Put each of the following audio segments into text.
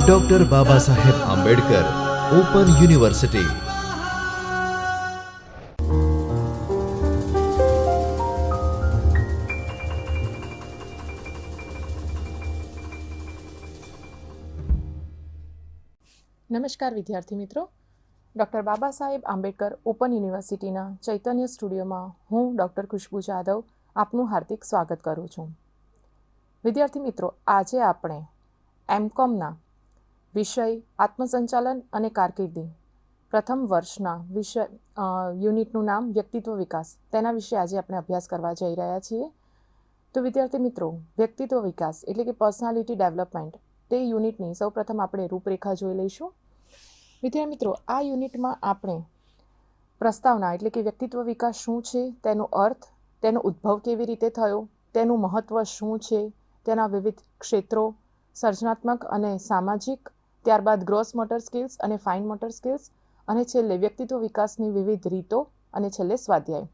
Doctor Baba Saheb Ambedkar open university નમસ્કાર વિદ્યાર્થી મિત્રો. ડૉક્ટર બાબા સાહેબ આંબેડકર ઓપન યુનિવર્સિટીના ચૈતન્ય સ્ટુડિયોમાં હું ડૉક્ટર ખુશ્બુ જાદવ આપનું હાર્દિક સ્વાગત કરું છું. વિદ્યાર્થી મિત્રો, આજે આપણે એમકોમના વિષય આત્મસંચાલન અને કારકિર્દી પ્રથમ વર્ષના વિષય યુનિટનું નામ વ્યક્તિત્વ વિકાસ. તેના વિશે આજે આપણે અભ્યાસ કરવા જઈ રહ્યા છીએ. તો વિદ્યાર્થી મિત્રો, વ્યક્તિત્વ વિકાસ એટલે કે પર્સનાલિટી ડેવલપમેન્ટ, તે યુનિટની સૌપ્રથમ આપણે રૂપરેખા જોઈ લઈશું. વિદ્યાર્થી મિત્રો, આ યુનિટમાં આપણે પ્રસ્તાવના એટલે કે વ્યક્તિત્વ વિકાસ શું છે, તેનો અર્થ, તેનો ઉદ્ભવ કેવી રીતે થયો, તેનું મહત્ત્વ શું છે તેના વિવિધ ક્ષેત્રો, સર્જનાત્મક અને સામાજિક, ત્યારબાદ ગ્રોસ મોટર સ્કિલ્સ અને ફાઇન મોટર સ્કિલ્સ અને છેલ્લે વ્યક્તિત્વ વિકાસની વિવિધ રીતો અને છેલ્લે સ્વાધ્યાય.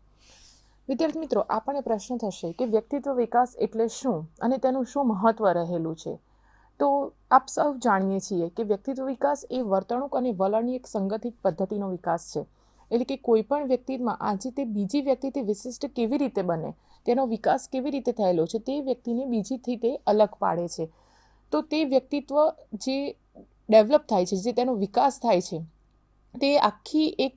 વિદ્યાર્થી મિત્રો, આપણને પ્રશ્ન થશે કે વ્યક્તિત્વ વિકાસ એટલે શું અને તેનું શું મહત્ત્વ રહેલું છે? તો આપ સૌ જાણીએ છીએ કે વ્યક્તિત્વ વિકાસ એ વર્તણૂક અને વલણની એક સંગઠિત પદ્ધતિનો વિકાસ છે. એટલે કે કોઈપણ વ્યક્તિમાં આજે તે બીજી વ્યક્તિથી વિશિષ્ટ કેવી રીતે બને? તેનો વિકાસ કેવી રીતે થયેલો છે તે વ્યક્તિને બીજીથી તે અલગ પાડે છે. તો તે વ્યક્તિત્વ જે ડેવલપ થાય છે, જે તેનો વિકાસ થાય છે, તે આખી એક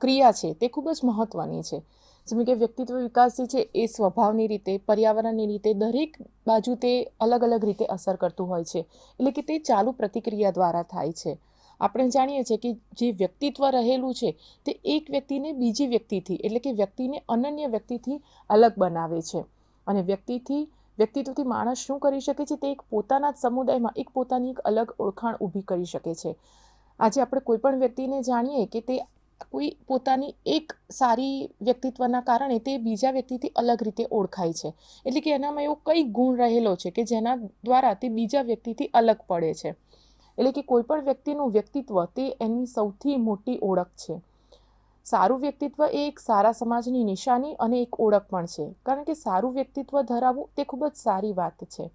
ક્રિયા છે, તે ખૂબ જ મહત્ત્વની છે. જેમ કે વ્યક્તિત્વ વિકાસ જે છે એ સ્વભાવની રીતે, પર્યાવરણની રીતે, દરેક બાજુ તે અલગ અલગ રીતે અસર કરતું હોય છે. એટલે કે તે ચાલુ પ્રતિક્રિયા દ્વારા થાય છે. આપણે જાણીએ છીએ કે જે વ્યક્તિત્વ રહેલું છે, તે એક વ્યક્તિને બીજી વ્યક્તિથી, એટલે કે વ્યક્તિને અનન્ય વ્યક્તિથી અલગ બનાવે છે. અને વ્યક્તિથી, વ્યક્તિત્વથી માણસ શું કરી શકે છે? તે એક પોતાના જ સમુદાયમાં, એક પોતાની એક અલગ ઓળખાણ ઊભી કરી શકે છે. આજે આપણે કોઈ પણ વ્યક્તિને જાણીએ કે તે કોઈ પોતાની એક સારી વ્યક્તિત્વના કારણે તે બીજા વ્યક્તિથી અલગ રીતે ઓળખાય છે. એટલે કે એનામાં એવો કઈ ગુણ રહેલો છે કે જેના દ્વારા તે બીજા વ્યક્તિથી અલગ પડે છે? એટલે કે કોઈ પણ વ્યક્તિનું વ્યક્તિત્વ તે એની સૌથી મોટી ઓળખ છે. સારું વ્યક્તિત્વ એ એક સારા સમાજની નિશાની અને એક ઓળખ પણ છે. કારણ કે સારું વ્યક્તિત્વ ધરાવવું તે ખૂબ જ સારી વાત છે.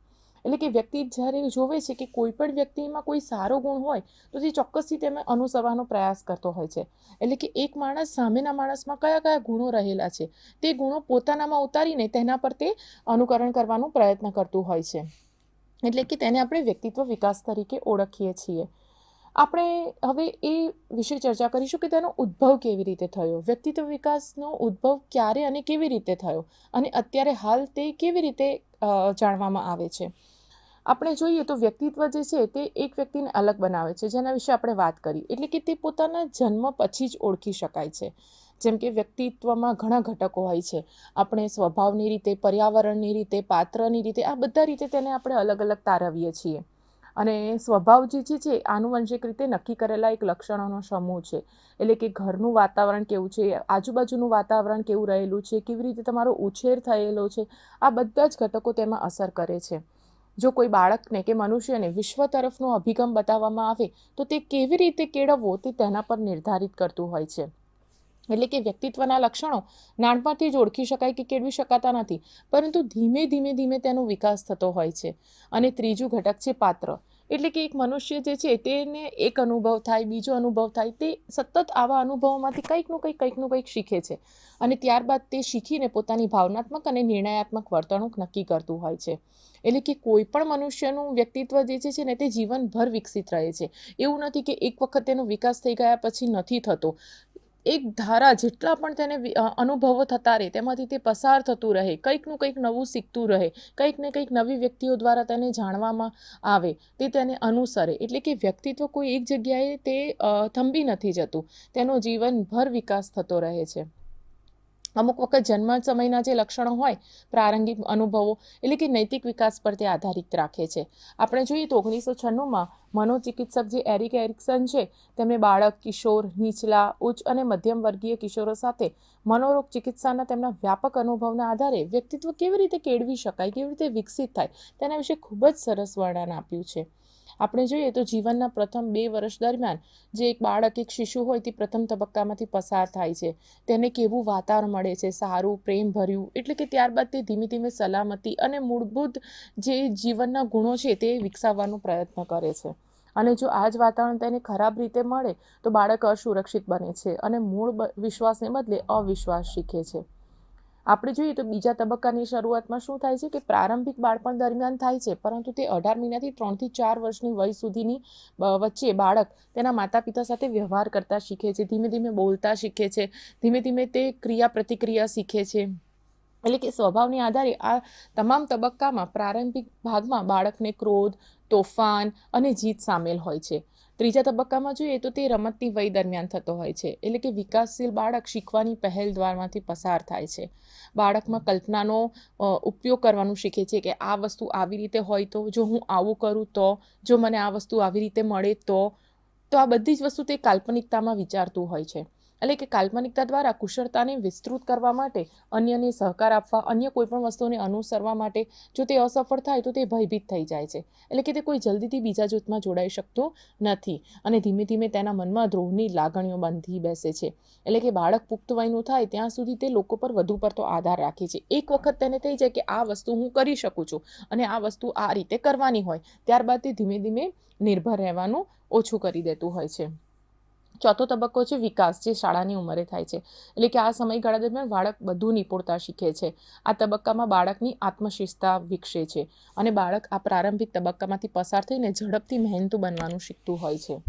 એટલે કે વ્યક્તિ જ્યારે જોવે છે કે કોઈ પણ વ્યક્તિમાં કોઈ સારો ગુણ હોય, તો તે ચોક્કસથી તેમાં અનુસરવાનો પ્રયાસ કરતો હોય છે. એટલે કે એક માણસ સામેના માણસમાં કયા કયા ગુણો રહેલા છે, તે ગુણો પોતાનામાં ઉતારીને તેના પર તે અનુકરણ કરવાનો પ્રયત્ન કરતું હોય છે. એટલે કે તેને આપણે વ્યક્તિત્વ વિકાસ તરીકે ઓળખીએ છીએ. આપણે હવે એ વિશે ચર્ચા કરીશું કે તેનો ઉદ્ભવ કેવી રીતે થયો? વ્યક્તિત્વ વિકાસનો ઉદ્ભવ ક્યારે અને કેવી રીતે થયો? અને અત્યારે હાલ તે કેવી રીતે જાણવામાં આવે છે? આપણે જોઈએ તો વ્યક્તિત્વ જે છે તે એક વ્યક્તિને અલગ બનાવે છે, જેના વિશે આપણે વાત કરી. એટલે કે તે પોતાના જન્મ પછી જ ઓળખી શકાય છે. જેમ કે વ્યક્તિત્વમાં ઘણા ઘટકો હોય છે. આપણે સ્વભાવની રીતે, પર્યાવરણની રીતે, પાત્રની રીતે, આ બધા રીતે તેને આપણે અલગ અલગ તારવીએ છીએ. અને સ્વભાવ જે છે આનુવંશિક રીતે નક્કી કરેલા એક લક્ષણોનો સમૂહ છે. એટલે કે ઘરનું વાતાવરણ કેવું છે, આજુબાજુનું વાતાવરણ કેવું રહેલું છે, કેવી રીતે તમારો ઉછેર થયેલો છે, આ બધા જ ઘટકો તેમાં અસર કરે છે. જો કોઈ બાળકને કે મનુષ્યને વિશ્વ તરફનો અભિગમ બતાવવામાં આવે, તો તે કેવી રીતે કેળવવો તે તેના પર નિર્ધારિત કરતું હોય છે. એટલે કે વ્યક્તિત્વના લક્ષણો નાનપણથી જ ઓળખી શકાય કે કેળવી શકાતા નથી, પરંતુ ધીમે ધીમે ધીમે તેનો વિકાસ થતો હોય છે. અને ત્રીજું ઘટક છે પાત્ર. એટલે કે એક મનુષ્ય જે છે તેને એક અનુભવ થાય, બીજો અનુભવ થાય, તે સતત આવા અનુભવોમાંથી કંઈકનું કંઈક કંઈકનું કંઈક શીખે છે. અને ત્યારબાદ તે શીખીને પોતાની ભાવનાત્મક અને નિર્ણયાત્મક વર્તણૂક નક્કી કરતું હોય છે. એટલે કે કોઈ પણ મનુષ્યનું વ્યક્તિત્વ જે છે ને તે જીવનભર વિકસિત રહે છે. એવું નથી કે એક વખત તેનો વિકાસ થઈ ગયા પછી નથી થતો. એક ધારા જેટલા પણ તેને અનુભવો થતા રહે, તેમાંથી તે પસાર થતું રહે કંઈકનું કંઈક નવું શીખતું રહે, કંઈક ને કંઈક નવી વ્યક્તિઓ દ્વારા તેને જાણવામાં આવે, તે તેને અનુસરે. એટલે કે વ્યક્તિત્વ કોઈ એક જગ્યાએ તે થંભી નથી જતું, તેનો જીવનભર વિકાસ થતો રહે છે. અમુક વખત જન્મ સમયના જે લક્ષણો હોય, પ્રારંભિક અનુભવો એટલે કે નૈતિક વિકાસ પર તે આધારિત રાખે છે. આપણે જોઈએ તો ઓગણીસો છન્નુંમાં મનોચિકિત્સક જે એરિક એરિક્સન છે, તેમણે બાળક, કિશોર, નીચલા, ઉચ્ચ અને મધ્યમ વર્ગીય કિશોરો સાથે મનોરોગ ચિકિત્સાના તેમના વ્યાપક અનુભવના આધારે વ્યક્તિત્વ કેવી રીતે કેળવી શકાય, કેવી રીતે વિકસિત થાય, તેના વિશે ખૂબ જ સરસ વર્ણન આપ્યું છે. આપણે જોઈએ તો જીવનના પ્રથમ બે વર્ષ દરમિયાન જે એક બાળક, એક શિશુ હોય તે પ્રથમ તબક્કામાંથી પસાર થાય છે. તેને કેવું વાતાવરણ મળે છે? સારું પ્રેમ ભર્યું એટલે કે ત્યારબાદ તે ધીમે ધીમે સલામતી અને મૂળભૂત જે જીવનના ગુણો છે તે વિકસાવવાનો પ્રયત્ન કરે છે. અને જો આ જ વાતાવરણ તેને ખરાબ રીતે મળે, તો બાળક અસુરક્ષિત બને છે અને મૂળ વિશ્વાસને બદલે અવિશ્વાસ શીખે છે. આપણે જોઈએ તો બીજા તબક્કાની શરૂઆતમાં શું થાય છે કે પ્રારંભિક બાળપણ દરમિયાન થાય છે, પરંતુ તે અઢાર મહિનાથી ત્રણથી ચાર વર્ષની વય સુધીની વચ્ચે બાળક તેના માતા પિતા સાથે વ્યવહાર કરતા શીખે છે, ધીમે ધીમે બોલતા શીખે છે, ધીમે ધીમે તે ક્રિયા પ્રતિક્રિયા શીખે છે. એટલે કે સ્વભાવને આધારે આ તમામ તબક્કામાં પ્રારંભિક ભાગમાં બાળકને ક્રોધ, તોફાન અને જીત સામેલ હોય છે. ત્રીજા તબક્કામાં જોઈએ તો તે રમતની વય દરમિયાન થતો હોય છે. એટલે કે વિકાસશીલ બાળક શીખવાની પહેલ દ્વારમાંથી પસાર થાય છે. બાળકમાં કલ્પનાનો ઉપયોગ કરવાનું શીખે છે કે આ વસ્તુ આવી રીતે હોય તો, જો હું આવું કરું તો, જો મને આ વસ્તુ આવી રીતે મળે તો તો આ બધી જ વસ્તુ તે કાલ્પનિકતામાં વિચારતું હોય છે. એટલે કે કાલ્પનિકતા દ્વારા કુશળતાને વિસ્તૃત કરવા માટે, અન્યને સહકાર આપવા, અન્ય કોઈપણ વસ્તુને અનુસરવા માટે જો તે અસફળ થાય તો તે ભયભીત થઈ જાય છે. એટલે કે તે કોઈ જલ્દીથી બીજા જૂથમાં જોડાઈ શકતું નથી અને ધીમે ધીમે તેના મનમાં દ્રોહની લાગણીઓ બંધી બેસે છે. એટલે કે બાળક પુખ્ત વયનું થાય ત્યાં સુધી તે લોકો પર વધુ પડતો આધાર રાખે છે. એક વખત તેને થઈ જાય કે આ વસ્તુ હું કરી શકું છું અને આ વસ્તુ આ રીતે કરવાની હોય, ત્યારબાદ તે ધીમે ધીમે નિર્ભર રહેવાનું ઓછું કરી દેતું હોય છે. ચોથો તબક્કો છે વિકાસ, જે શાળાની ઉંમરે થાય છે. એટલે કે આ સમયગાળા દરમિયાન બાળક બધું નિપુણતા શીખે છે. આ તબક્કામાં બાળકની આત્મશિસ્તા વિકસે છે અને બાળક આ પ્રારંભિક તબક્કામાંથી પસાર થઈને ઝડપથી મહેનતુ બનવાનું શીખતું હોય છે.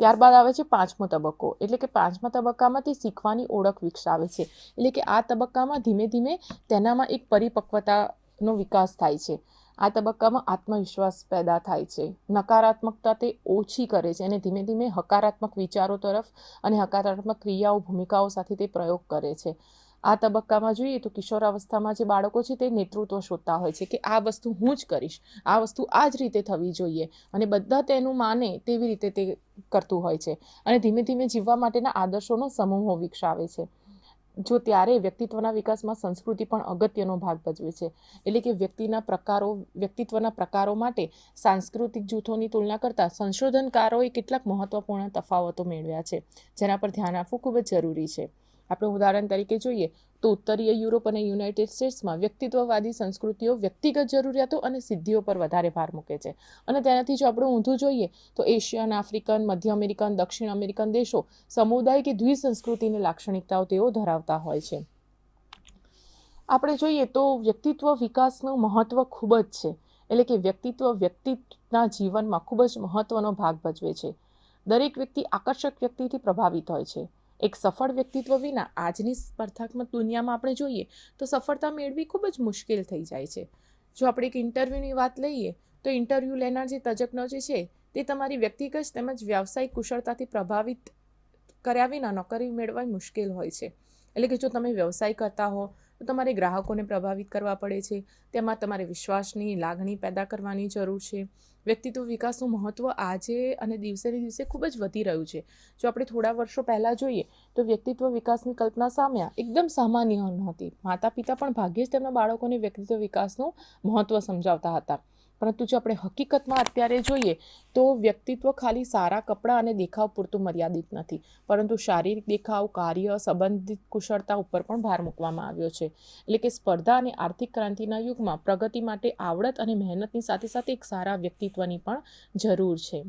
ત્યારબાદ આવે છે પાંચમો તબક્કો. એટલે કે પાંચમા તબક્કામાં તે શીખવાની ઓળખ વિકસાવે છે. એટલે કે આ તબક્કામાં ધીમે ધીમે તેનામાં એક પરિપક્વતાનો વિકાસ થાય છે. આ તબક્કામાં આત્મવિશ્વાસ પેદા થાય છે. નકારાત્મકતા તે ઓછી કરે છે અને ધીમે ધીમે હકારાત્મક વિચારો તરફ અને હકારાત્મક ક્રિયાઓ, ભૂમિકાઓ સાથે તે પ્રયોગ કરે છે. આ તબક્કામાં જોઈએ તો કિશોરાવસ્થામાં જે બાળકો છે તે નેતૃત્વ શોધતા હોય છે કે આ વસ્તુ હું જ કરીશ, આ વસ્તુ આ જ રીતે થવી જોઈએ અને બધા તેનું માને તેવી રીતે તે કરતું હોય છે અને ધીમે ધીમે જીવવા માટેના આદર્શોનો સમૂહો વિકસાવે છે. જો ત્યારે વ્યક્તિત્વના વિકાસમાં સંસ્કૃતિ પણ અગત્યનો ભાગ ભજવે છે. એટલે કે વ્યક્તિના પ્રકારો, વ્યક્તિત્વના પ્રકારો માટે સાંસ્કૃતિક જૂથોની તુલના કરતાં સંશોધનકારોએ કેટલાક મહત્વપૂર્ણ તફાવતો મેળવ્યા છે, જેના પર ધ્યાન આપવું ખૂબ જ જરૂરી છે. આપણે ઉદાહરણ તરીકે જોઈએ તો ઉત્તરીય યુરોપ અને યુનાઇટેડ સ્ટેટ્સમાં વ્યક્તિત્વવાદી સંસ્કૃતિઓ, વ્યક્તિગત જરૂરિયાતો અને સિદ્ધિઓ પર વધારે ભાર મૂકે છે. અને તેનાથી જો આપણે ઊંધું જોઈએ, તો એશિયન, આફ્રિકન, મધ્ય અમેરિકન, દક્ષિણ અમેરિકન દેશો સમુદાય કે દ્વિસંસ્કૃતિની લાક્ષણિકતાઓ તેઓ ધરાવતા હોય છે. આપણે જોઈએ તો વ્યક્તિત્વ વિકાસનું મહત્ત્વ ખૂબ જ છે. એટલે કે વ્યક્તિત્વ વ્યક્તિના જીવનમાં ખૂબ જ મહત્ત્વનો ભાગ ભજવે છે. દરેક વ્યક્તિ આકર્ષક વ્યક્તિથી પ્રભાવિત હોય છે. એક સફળ વ્યક્તિત્વ વિના આજની સ્પર્ધાત્મક દુનિયામાં આપણે જોઈએ તો સફળતા મેળવી ખૂબ જ મુશ્કેલ થઈ જાય છે. જો આપણે એક ઇન્ટરવ્યૂની વાત લઈએ તો ઇન્ટરવ્યૂ લેનાર જે તજજ્ઞો જે છે તે તમારી વ્યક્તિગત તેમજ વ્યવસાયિક કુશળતાથી પ્રભાવિત કર્યા વિના નોકરી મેળવવી મુશ્કેલ હોય છે. એટલે કે જો તમે વ્યવસાય કરતા હો તમારે ગ્રાહકોને પ્રભાવિત કરવા પડે છે. તેમાં તમારે વિશ્વાસની લાગણી પેદા કરવાની જરૂર છે. વ્યક્તિત્વ વિકાસનું મહત્ત્વ આજે અને દિવસે ને દિવસે ખૂબ જ વધી રહ્યું છે. જો આપણે થોડા વર્ષો પહેલાં જોઈએ, તો વ્યક્તિત્વ વિકાસની કલ્પના સામે એકદમ સામાન્ય નહોતી માતા પિતા પણ ભાગ્યે જ તેમના બાળકોને વ્યક્તિત્વ વિકાસનું મહત્ત્વ સમજાવતા હતા. પરંતુ જો આપણે હકીકતમાં અત્યારે જોઈએ, તો વ્યક્તિત્વ ખાલી સારા કપડાં અને દેખાવ પૂરતું મર્યાદિત નથી. પરંતુ શારીરિક દેખાવ, કાર્ય, સંબંધિત કુશળતા ઉપર પણ ભાર મૂકવામાં આવ્યો છે. એટલે કે સ્પર્ધા અને આર્થિક ક્રાંતિના યુગમાં પ્રગતિ માટે આવડત અને મહેનતની સાથે સાથે એક સારા વ્યક્તિત્વની પણ જરૂર છે.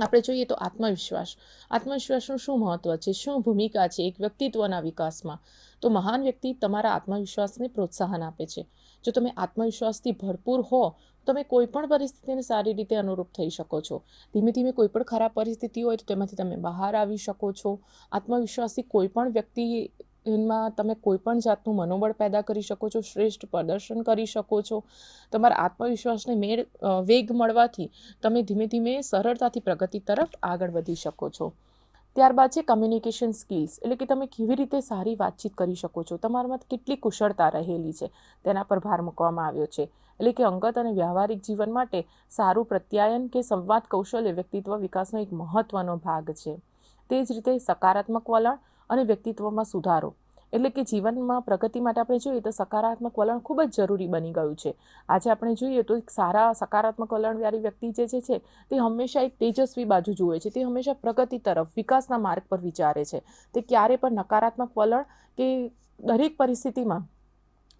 આપણે જોઈએ તો આત્મવિશ્વાસ. આત્મવિશ્વાસનું શું મહત્ત્વ છે? શું ભૂમિકા છે એક વ્યક્તિત્વના વિકાસમાં? તો મહાન વ્યક્તિ તમારા આત્મવિશ્વાસને પ્રોત્સાહન આપે છે. જો તમે આત્મવિશ્વાસથી ભરપૂર હો, તમે કોઈ પણ પરિસ્થિતિને સારી રીતે અનુરૂપ થઈ શકો છો. ધીમે ધીમે કોઈ પણ ખરાબ પરિસ્થિતિ હોય તો તેમાંથી તમે બહાર આવી શકો છો. આત્મવિશ્વાસથી કોઈ પણ વ્યક્તિ એમાં તમે કોઈ પણ જાતનું મનોબળ પેદા કરી શકો છો, શ્રેષ્ઠ પ્રદર્શન કરી શકો છો. તમારા આત્મવિશ્વાસને મેળ વેગ મળવાથી તમે ધીમે ધીમે સરળતાથી પ્રગતિ તરફ આગળ વધી શકો છો. ત્યારબાદ છે કમ્યુનિકેશન સ્કિલ્સ એટલે કે તમે કેવી રીતે સારી વાતચીત કરી શકો છો. તમારામાં કેટલી કુશળતા રહેલી છે? તેના પર ભાર મૂકવામાં આવ્યો છે. એટલે કે અંગત અને વ્યવહારિક જીવન માટે સારું પ્રત્યાયન કે સંવાદ કૌશલ્ય વ્યક્તિત્વ વિકાસનો એક મહત્વનો ભાગ છે. તે જ રીતે સકારાત્મક વલણ અને વ્યક્તિત્વમાં સુધારો. એટલે કે જીવનમાં પ્રગતિ માટે આપણે જોઈએ તો સકારાત્મક વલણ ખૂબ જ જરૂરી બની ગયું છે. આજે આપણે જોઈએ તો એક સારા સકારાત્મક વલણવાળી વ્યક્તિ જે છે છે, તે હંમેશા એક તેજસ્વી બાજુ જુએ છે. તે હંમેશા પ્રગતિ તરફ, વિકાસના માર્ગ પર વિચારે છે. તે ક્યારે પણ નકારાત્મક વલણ કે દરેક પરિસ્થિતિમાં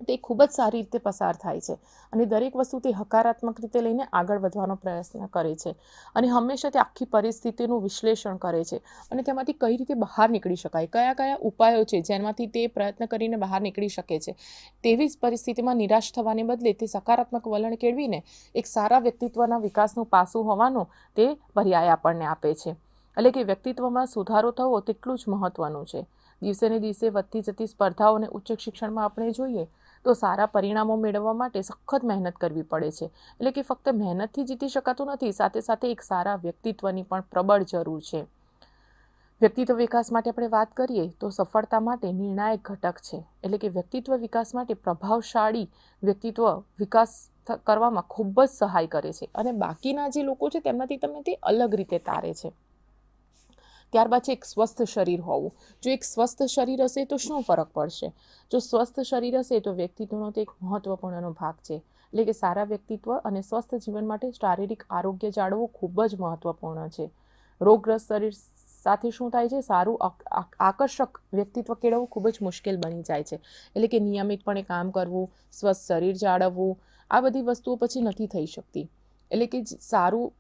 તે ખૂબ જ સારી રીતે પસાર થાય છે અને દરેક વસ્તુ તે હકારાત્મક રીતે લઈને આગળ વધવાનો પ્રયત્ન કરે છે અને હંમેશા તે આખી પરિસ્થિતિનું વિશ્લેષણ કરે છે અને તેમાંથી કઈ રીતે બહાર નીકળી શકાય, કયા કયા ઉપાયો છે જેમાંથી તે પ્રયત્ન કરીને બહાર નીકળી શકે છે, તેવી જ પરિસ્થિતિમાં નિરાશ થવાને બદલે તે સકારાત્મક વલણ કેળવીને એક સારા વ્યક્તિત્વના વિકાસનું પાસું હોવાનું તે પર્યાય આપણને આપે છે. એટલે કે વ્યક્તિત્વમાં સુધારો થવો તેટલું જ મહત્ત્વનું છે. દિવસે ને દિવસે વધતી જતી સ્પર્ધાઓ અને ઉચ્ચ શિક્ષણમાં આપણે જોઈએ તો સારા પરિણામો મેળવવા માટે સખત મહેનત કરવી પડે છે. એટલે કે ફક્ત મહેનતથી જીતી શકાતું નથી, સાથે સાથે એક સારા વ્યક્તિત્વની પણ પ્રબળ જરૂર છે. વ્યક્તિત્વ વિકાસ માટે આપણે વાત કરીએ તો સફળતા માટે નિર્ણાયક ઘટક છે. એટલે કે વ્યક્તિત્વ વિકાસ માટે પ્રભાવશાળી વ્યક્તિત્વ વિકાસ કરવામાં ખૂબ જ સહાય કરે છે. અને બાકીના જે લોકો છે, તેમનાથી તમને તે અલગ રીતે તારે છે. ત્યારબાદ છે એક સ્વસ્થ શરીર હોવું. જો એક સ્વસ્થ શરીર હશે તો શું ફરક પડશે? જો સ્વસ્થ શરીર હશે તો વ્યક્તિત્વનો તે એક મહત્વપૂર્ણનો ભાગ છે. એટલે કે સારા વ્યક્તિત્વ અને સ્વસ્થ જીવન માટે શારીરિક આરોગ્ય જાળવવું ખૂબ જ મહત્વપૂર્ણ છે. રોગગ્રસ્ત શરીર સાથે શું થાય છે? સારું આક- આક- આકર્ષક વ્યક્તિત્વ કેળવવું ખૂબ જ મુશ્કેલ બની જાય છે. એટલે કે નિયમિતપણે કામ કરવું, સ્વસ્થ શરીર જાળવવું, આ બધી વસ્તુઓ પછી નથી થઈ શકતી. એટલે કે સારું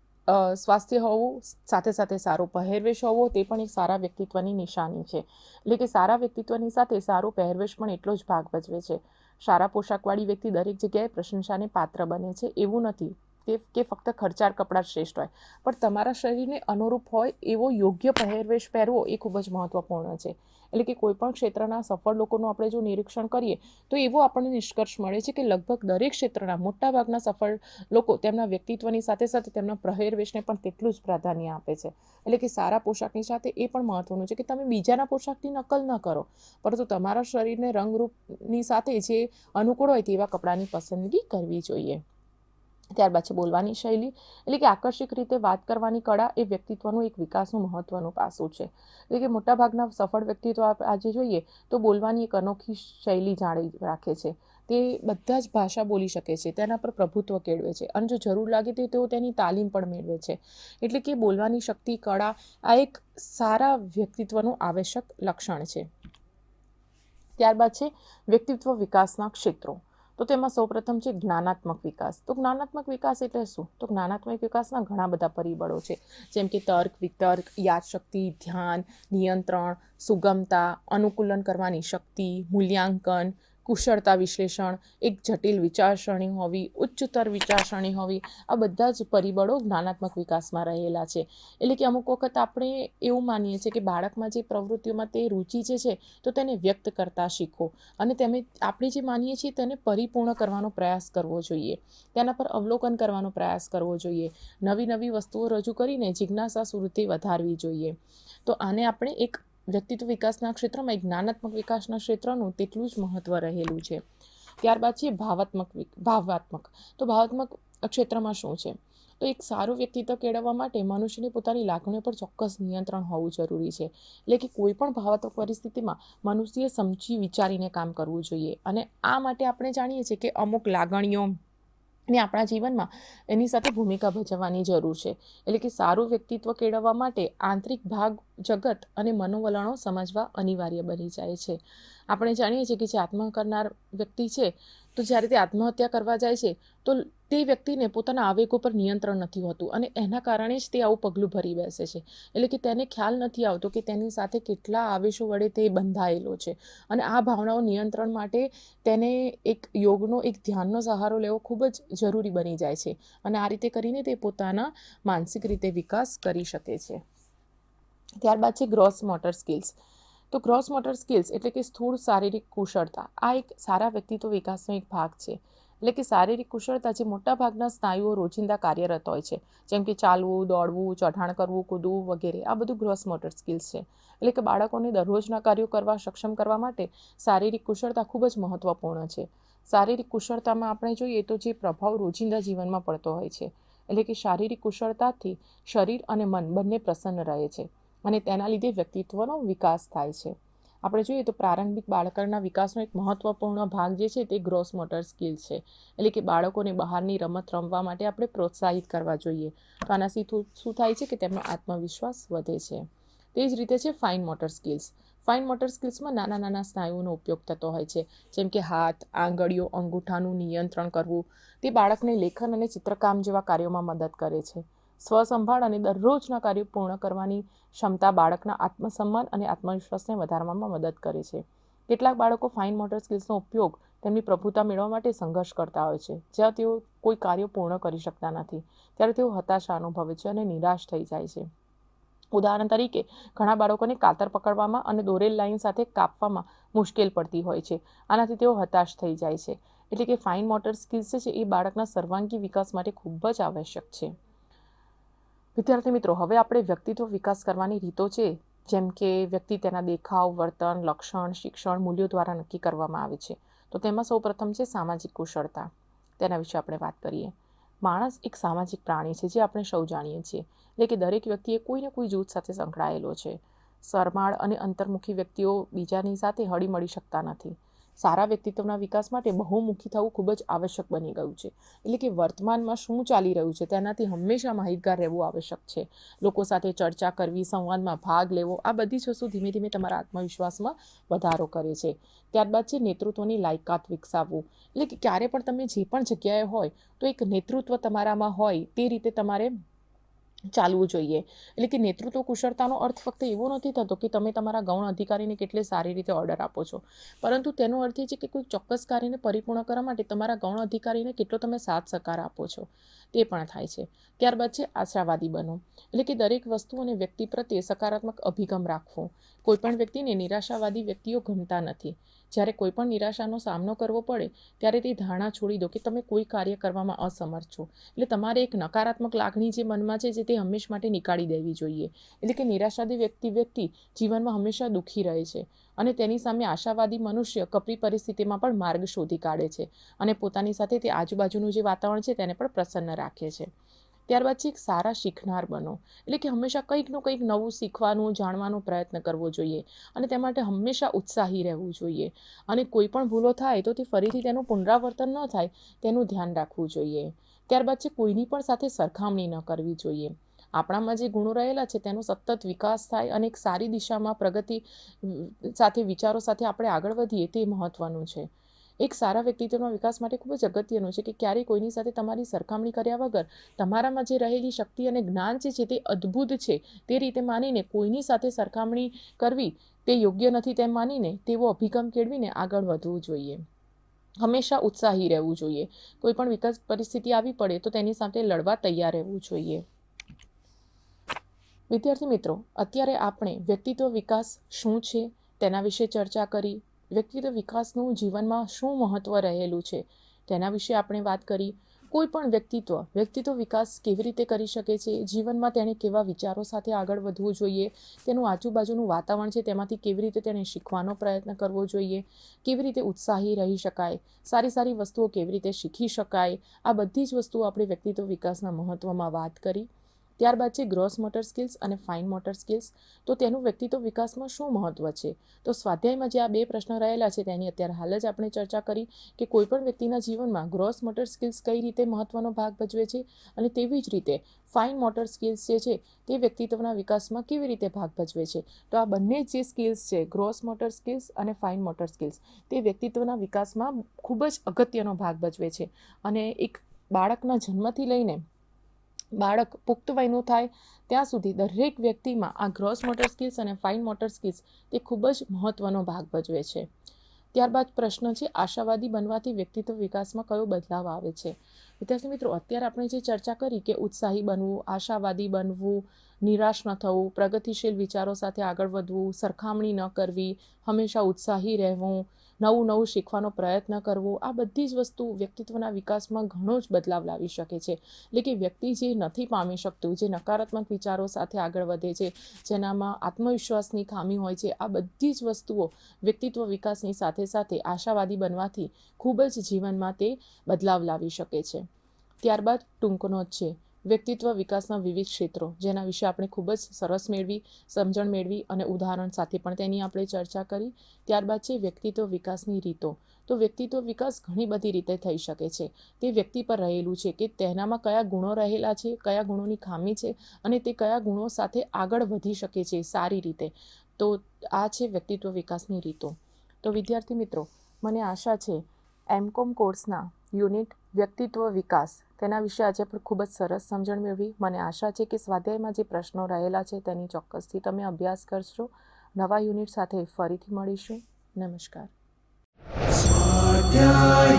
સ્વાસ્થ્ય હોવું, સાથે સાથે સારો પહેરવેશ હોવો, તે પણ એક સારા વ્યક્તિત્વની નિશાની છે. એટલે કે સારા વ્યક્તિત્વની સાથે સારો પહેરવેશ પણ એટલો જ ભાગ ભજવે છે. સારા પોશાકવાળી વ્યક્તિ દરેક જગ્યાએ પ્રશંસાને પાત્ર બને છે, એવું નથી. કે કે ફક્ત ખર્ચાળ કપડાં શ્રેષ્ઠ હોય. પણ તમારા શરીરને અનુરૂપ હોય એવો યોગ્ય પહેરવેશ પહેરવો એ ખૂબ જ મહત્વપૂર્ણ છે. એટલે કે કોઈપણ ક્ષેત્રના સફળ લોકોનું આપણે જો નિરીક્ષણ કરીએ, તો એવો આપણને નિષ્કર્ષ મળે છે કે લગભગ દરેક ક્ષેત્રના મોટાભાગના સફળ લોકો તેમના વ્યક્તિત્વની સાથે સાથે તેમના પહેરવેશને પણ તેટલું જ પ્રાધાન્ય આપે છે. એટલે કે સારા પોશાકની સાથે એ પણ મહત્વનું છે કે તમે બીજાના પોશાકની નકલ ન કરો. પરંતુ તમારા શરીરને રંગરૂપની સાથે જે અનુકૂળ હોય તેવા કપડાની પસંદગી કરવી જોઈએ. ત્યારબાદ છે બોલવાની શૈલી. એટલે કે આકર્ષક રીતે વાત કરવાની કળા એ વ્યક્તિત્વનું એક વિકાસનું મહત્વનું પાસું છે. એટલે કે મોટાભાગના સફળ વ્યક્તિત્વ આજે જોઈએ તો બોલવાની એક અનોખી શૈલી જાળવી રાખે છે. તે બધા જ ભાષા બોલી શકે છે, તેના પર પ્રભુત્વ કેળવે છે. અને જો જરૂર લાગે તો તેઓ તેની તાલીમ પણ મેળવે છે. એટલે કે બોલવાની શક્તિ, કળા આ એક સારા વ્યક્તિત્વનું આવશ્યક લક્ષણ છે. ત્યારબાદ છે વ્યક્તિત્વ વિકાસના ક્ષેત્રો. તો તેમાં સૌપ્રથમ છે જ્ઞાનાત્મક વિકાસ. તો જ્ઞાનાત્મક વિકાસ એટલે શું? તો જ્ઞાનાત્મક વિકાસના ઘણા બધા પરિબળો છે. જેમ કે તર્ક, વિતર્ક, યાદશક્તિ, ધ્યાન, નિયંત્રણ, સુગમતા, અનુકૂલન કરવાની શક્તિ, મૂલ્યાંકન કુશળતા વિશ્લેષણ, એક જટિલ વિચારસરણી હોવી, ઉચ્ચતર વિચારસરણી હોવી, આ બધા જ પરિબળો જ્ઞાનાત્મક વિકાસમાં રહેલા છે. એટલે કે અમુક વખત આપણે એવું માનીએ છીએ કે બાળકમાં જે પ્રવૃત્તિઓમાં તે રુચિ જે છે, તો તેને વ્યક્ત કરતા શીખો. અને તમે, આપણે જે માનીએ છીએ તેને પરિપૂર્ણ કરવાનો પ્રયાસ કરવો જોઈએ. તેના પર અવલોકન કરવાનો પ્રયાસ કરવો જોઈએ. નવી નવી વસ્તુઓ રજૂ કરીને જિજ્ઞાસા સુરથી વધારવી જોઈએ. તો આને આપણે એક વ્યક્તિત્વ વિકાસના ક્ષેત્રમાં જ્ઞાનાત્મક વિકાસના ક્ષેત્રનું તેટલું જ મહત્ત્વ રહેલું છે. ત્યારબાદ છે ભાવાત્મક ભાવાત્મક. તો ભાવાત્મક ક્ષેત્રમાં શું છે? તો એક સારું વ્યક્તિત્વ કેળવવા માટે મનુષ્યને પોતાની લાગણીઓ પર ચોક્કસ નિયંત્રણ હોવું જરૂરી છે. એટલે કે કોઈ પણ ભાવાત્મક પરિસ્થિતિમાં મનુષ્યએ સમજી વિચારીને કામ કરવું જોઈએ. અને આ માટે આપણે જાણીએ છીએ કે અમુક લાગણીઓ ને આપણા જીવનમાં એની સાથે ભૂમિકા ભજવવાની જરૂર છે. એટલે કે સારું વ્યક્તિત્વ કેળવવા માટે આંતરિક ભાગ, જગત અને મનોવલણો સમજવા અનિવાર્ય બની જાય છે. આપણે જાણીએ છીએ કે જે આત્મહત્યા કરનાર વ્યક્તિ છે, તો જ્યારે તે આત્મહત્યા કરવા જાય છે, તો તે વ્યક્તિને પોતાના આવેગો પર નિયંત્રણ નથી હોતું અને એના કારણે જ તે આવું પગલું ભરી બેસે છે. એટલે કે તેને ખ્યાલ નથી આવતો કે તેની સાથે કેટલા આવેશો વડે તે બંધાયેલો છે. અને આ ભાવનાઓ નિયંત્રણ માટે તેને એક યોગનો, એક ધ્યાનનો સહારો લેવો ખૂબ જ જરૂરી બની જાય છે અને આ રીતે કરીને તે પોતાના માનસિક રીતે વિકાસ કરી શકે છે. ત્યારબાદ છે ગ્રોસ મોટર સ્કિલ્સ. તો ગ્રોસ મોટર સ્કિલ્સ એટલે કે સ્થૂળ શારીરિક કુશળતા, આ એક સારા વ્યક્તિત્વ વિકાસનો એક ભાગ છે. એટલે કે શારીરિક કુશળતા જે મોટાભાગના સ્નાયુઓ રોજિંદા કાર્યરત હોય છે, જેમ કે ચાલવું, દોડવું ચઢાણ કરવું, કૂદવું વગેરે, આ બધું ગ્રોસ મોટર સ્કિલ્સ છે. એટલે કે બાળકોને દરરોજના કાર્યો કરવા સક્ષમ કરવા માટે શારીરિક કુશળતા ખૂબ જ મહત્ત્વપૂર્ણ છે. શારીરિક કુશળતામાં આપણે જોઈએ તો જે પ્રભાવ રોજિંદા જીવનમાં પડતો હોય છે, એટલે કે શારીરિક કુશળતાથી શરીર અને મન બંને પ્રસન્ન રહે છે. અને તેના લીધે વ્યક્તિત્વનો વિકાસ થાય છે. આપણે જોઈએ તો પ્રારંભિક બાળકના વિકાસનો એક મહત્વપૂર્ણ ભાગ જે છે તે ગ્રોસ મોટર સ્કિલ છે. એટલે કે બાળકોને બહારની રમત રમવા માટે આપણે પ્રોત્સાહિત કરવા જોઈએ. તો આનાથી શું થાય છે કે તેમનો આત્મવિશ્વાસ વધે છે. તે જ રીતે છે fine motor skills fine motor સ્કિલ્સમાં નાના નાના સ્નાયુઓનો ઉપયોગ થતો હોય છે. જેમ કે હાથ, આંગળીઓ, અંગૂઠાનું નિયંત્રણ કરવું. તે બાળકને લેખન અને ચિત્રકામ જેવા કાર્યોમાં મદદ કરે છે. સ્વસંભાળ અને દરરોજના કાર્યો પૂર્ણ કરવાની ક્ષમતા બાળકના આત્મસન્માન અને આત્મવિશ્વાસને વધારવામાં મદદ કરે છે. કેટલાક બાળકો ફાઇન મોટર સ્કિલ્સનો ઉપયોગ તેમની પ્રભુતા મેળવવા માટે સંઘર્ષ કરતા હોય છે, જ્યાં તેઓ કોઈ કાર્ય પૂર્ણ કરી શકતા નથી. ત્યારે તેઓ હતાશા અનુભવે છે અને નિરાશ થઈ જાય છે. ઉદાહરણ તરીકે, ઘણા બાળકોને કાતર પકડવામાં અને દોરેલ લાઈન સાથે કાપવામાં મુશ્કેલ પડતી હોય છે. આનાથી તેઓ હતાશ થઈ જાય છે. એટલે કે ફાઇન મોટર સ્કિલ્સ છે એ બાળકના સર્વાંગી વિકાસ માટે ખૂબ જ આવશ્યક છે. વિદ્યાર્થી મિત્રો, હવે આપણે વ્યક્તિત્વ વિકાસ કરવાની રીતો છે, જેમ કે વ્યક્તિ તેના દેખાવ, વર્તન, લક્ષણ, શિક્ષણ મૂલ્યો દ્વારા નક્કી કરવામાં આવે છે. તો તેમાં સૌપ્રથમ છે સામાજિક કુશળતા. તેના વિશે આપણે વાત કરીએ. માણસ એક સામાજિક પ્રાણી છે જે આપણે સૌ જાણીએ છીએ. એટલે કે દરેક વ્યક્તિએ કોઈને કોઈ જૂથ સાથે સંકળાયેલો છે. સરમાળ અને અંતર્મુખી વ્યક્તિઓ બીજાની સાથે હળી મળી શકતા નથી. સારા વ્યક્તિત્વના વિકાસ માટે બહુમુખી થવું ખૂબ જ આવશ્યક બની ગયું છે. એટલે કે વર્તમાનમાં શું ચાલી રહ્યું છે તેનાથી હંમેશા માહિતગાર રહેવું આવશ્યક છે. લોકો સાથે ચર્ચા કરવી, સંવાદમાં ભાગ લેવો, આ બધી જ વસ્તુ ધીમે ધીમે તમારા આત્મવિશ્વાસમાં વધારો કરે છે. ત્યારબાદ છે નેતૃત્વની લાયકાત વિકસાવવું. એટલે કે ક્યારે પણ તમે જે પણ જગ્યાએ હોય, તો એક નેતૃત્વ તમારામાં હોય, તે રીતે તમારે ચાલવું જોઈએ. એટલે કે નેતૃત્વ કુશળતાનો અર્થ ફક્ત એવો નથી થતો કે તમે તમારા ગૌણ અધિકારીને કેટલી સારી રીતે ઓર્ડર આપો છો. પરંતુ તેનો અર્થ એ છે કે કોઈ ચોક્કસ કાર્યને પરિપૂર્ણ કરવા માટે તમારા ગૌણ અધિકારીને કેટલો તમે સાથ સહકાર આપો છો. તે પણ થાય છે. ત્યારબાદ છે આશાવાદી બનો. એટલે કે દરેક વસ્તુ અને વ્યક્તિ પ્રત્યે સકારાત્મક અભિગમ રાખવો. કોઈપણ વ્યક્તિને નિરાશાવાદી વ્યક્તિઓ ગમતા નથી. જ્યારે કોઈપણ નિરાશાનો સામનો કરવો પડે, ત્યારે તે ધારણા છોડી દો કે તમે કોઈ કાર્ય કરવામાં અસમર્થ છો. એટલે તમારે એક નકારાત્મક લાગણી જે મનમાં છે, જે તે હંમેશ માટે નીકાળી દેવી જોઈએ. એટલે કે નિરાશાદી વ્યક્તિ વ્યક્તિ જીવનમાં હંમેશા દુઃખી રહે છે અને તેની સામે આશાવાદી મનુષ્ય કપરી પરિસ્થિતિમાં પણ માર્ગ શોધી કાઢે છે અને પોતાની સાથે તે આજુબાજુનું જે વાતાવરણ છે, તેને પણ પ્રસન્ન રાખે છે. ત્યારબાદ છે એક સારા શીખનાર બનો. એટલે કે હંમેશા કંઈકનું કંઈક નવું શીખવાનું, જાણવાનો પ્રયત્ન કરવો જોઈએ અને તે માટે હંમેશા ઉત્સાહી રહેવું જોઈએ. અને કોઈ પણ ભૂલો થાય તો તે ફરીથી તેનું પુનરાવર્તન ન થાય તેનું ધ્યાન રાખવું જોઈએ. ત્યારબાદ છે કોઈની પણ સાથે સરખામણી ન કરવી જોઈએ. આપણામાં જે ગુણો રહેલા છે તેનો સતત વિકાસ થાય અને એક સારી દિશામાં પ્રગતિ સાથે, વિચારો સાથે આપણે આગળ વધીએ તે મહત્વનું છે. એક સારા વ્યક્તિત્વના વિકાસ માટે ખૂબ જ અગત્યનું છે કે ક્યારેય કોઈની સાથે તમારી સરખામણી કર્યા વગર તમારામાં જે રહેલી શક્તિ અને જ્ઞાન જે છે તે અદ્ભુત છે, તે રીતે માનીને કોઈની સાથે સરખામણી કરવી તે યોગ્ય નથી તેમ માનીને તેવો અભિગમ કેળવીને આગળ વધવું જોઈએ. હંમેશા ઉત્સાહી રહેવું જોઈએ. કોઈ પણ વિકાસ પરિસ્થિતિ આવી પડે તો તેની સાથે લડવા તૈયાર રહેવું જોઈએ. વિદ્યાર્થી મિત્રો, અત્યારે આપણે વ્યક્તિત્વ વિકાસ શું છે તેના વિશે ચર્ચા કરી વ્યક્તિત્વ વિકાસનું જીવનમાં શું મહત્ત્વ રહેલું છે? તેના વિશે આપણે વાત કરી. કોઈ પણ વ્યક્તિત્વ વ્યક્તિત્વ વિકાસ કેવી રીતે કરી શકે છે? જીવનમાં તેણે કેવા વિચારો સાથે આગળ વધવું જોઈએ? તેનું આજુબાજુનું વાતાવરણ છે, તેમાંથી કેવી રીતે તેણે શીખવાનો પ્રયત્ન કરવો જોઈએ? કેવી રીતે ઉત્સાહી રહી શકાય? સારી સારી વસ્તુઓ કેવી રીતે શીખી શકાય? આ બધી જ વસ્તુઓ આપણે વ્યક્તિત્વ વિકાસના મહત્ત્વમાં વાત કરી. ત્યારબાદ છે ગ્રોસ મોટર સ્કિલ્સ અને ફાઇન મોટર સ્કિલ્સ તો તેનું વ્યક્તિત્વ વિકાસમાં શું મહત્ત્વ છે? તો સ્વાધ્યાયમાં જે આ બે પ્રશ્નો રહેલા છે, તેની અત્યારે હાલ જ આપણે ચર્ચા કરી કે કોઈપણ વ્યક્તિના જીવનમાં ગ્રોસ મોટર સ્કિલ્સ કઈ રીતે મહત્વનો ભાગ ભજવે છે અને તેવી જ રીતે ફાઇન મોટર સ્કિલ્સ જે છે, તે વ્યક્તિત્વના વિકાસમાં કેવી રીતે ભાગ ભજવે છે? તો આ બંને જે સ્કિલ્સ છે ગ્રોસ મોટર સ્કિલ્સ અને ફાઇન મોટર સ્કિલ્સ તે વ્યક્તિત્વના વિકાસમાં ખૂબ જ અગત્યનો ભાગ ભજવે છે. અને એક બાળકના જન્મથી લઈને બાળક પુખ્ત વયનું થાય, ત્યાં સુધી દરેક વ્યક્તિમાં આ ગ્રોસ મોટર સ્કિલ્સ અને ફાઇન મોટર સ્કિલ્સ તે ખૂબ જ મહત્ત્વનો ભાગ ભજવે છે. ત્યારબાદ પ્રશ્ન છે, આશાવાદી બનવાથી વ્યક્તિત્વ વિકાસમાં કયો બદલાવ આવે છે? વિદ્યાર્થી મિત્રો, અત્યારે આપણે જે ચર્ચા કરી કે ઉત્સાહી બનવું, આશાવાદી બનવું નિરાશ ન થવું, પ્રગતિશીલ વિચારો સાથે આગળ વધવું, સરખામણી ન કરવી, હંમેશા ઉત્સાહી રહેવું, નવું નવું શીખવાનો પ્રયત્ન કરવો, આ બધી જ વસ્તુ વ્યક્તિત્વના વિકાસમાં ઘણો જ બદલાવ લાવી શકે છે. એટલે કે વ્યક્તિ જે નથી પામી શકતું, જે નકારાત્મક વિચારો સાથે આગળ વધે છે, જેનામાં આત્મવિશ્વાસની ખામી હોય છે, આ બધી જ વસ્તુઓ વ્યક્તિત્વ વિકાસની સાથે સાથે આશાવાદી બનવાથી ખૂબ જ જીવનમાં તે બદલાવ લાવી શકે છે. ત્યારબાદ ટૂંકનો જ છે. વ્યક્તિત્વ વિકાસના વિવિધ ક્ષેત્રો, જેના વિશે આપણે ખૂબ જ સરસ મેળવી, સમજણ મેળવી અને ઉદાહરણ સાથે પણ તેની આપણે ચર્ચા કરી. ત્યારબાદ છે વ્યક્તિત્વ વિકાસની રીતો. તો વ્યક્તિત્વ વિકાસ ઘણી બધી રીતે થઈ શકે છે. તે વ્યક્તિ પર રહેલું છે કે તેનામાં કયા ગુણો રહેલા છે, કયા ગુણોની ખામી છે અને તે કયા ગુણો સાથે આગળ વધી શકે છે સારી રીતે. તો આ છે વ્યક્તિત્વ વિકાસની રીતો. તો વિદ્યાર્થી મિત્રો, મને આશા છે, એમકોમ કોર્સના યુનિટ વ્યક્તિત્વ વિકાસ. તેના વિશે આજે પણ ખૂબ જ સરસ સમજણ મેળવી. મને આશા છે કે સ્વાધ્યાયમાં જે પ્રશ્નો રહેલા છે તેની ચોક્કસથી તમે અભ્યાસ કરશો. નવા યુનિટ સાથે ફરીથી મળીશું. નમસ્કાર. સ્વાધ્યાય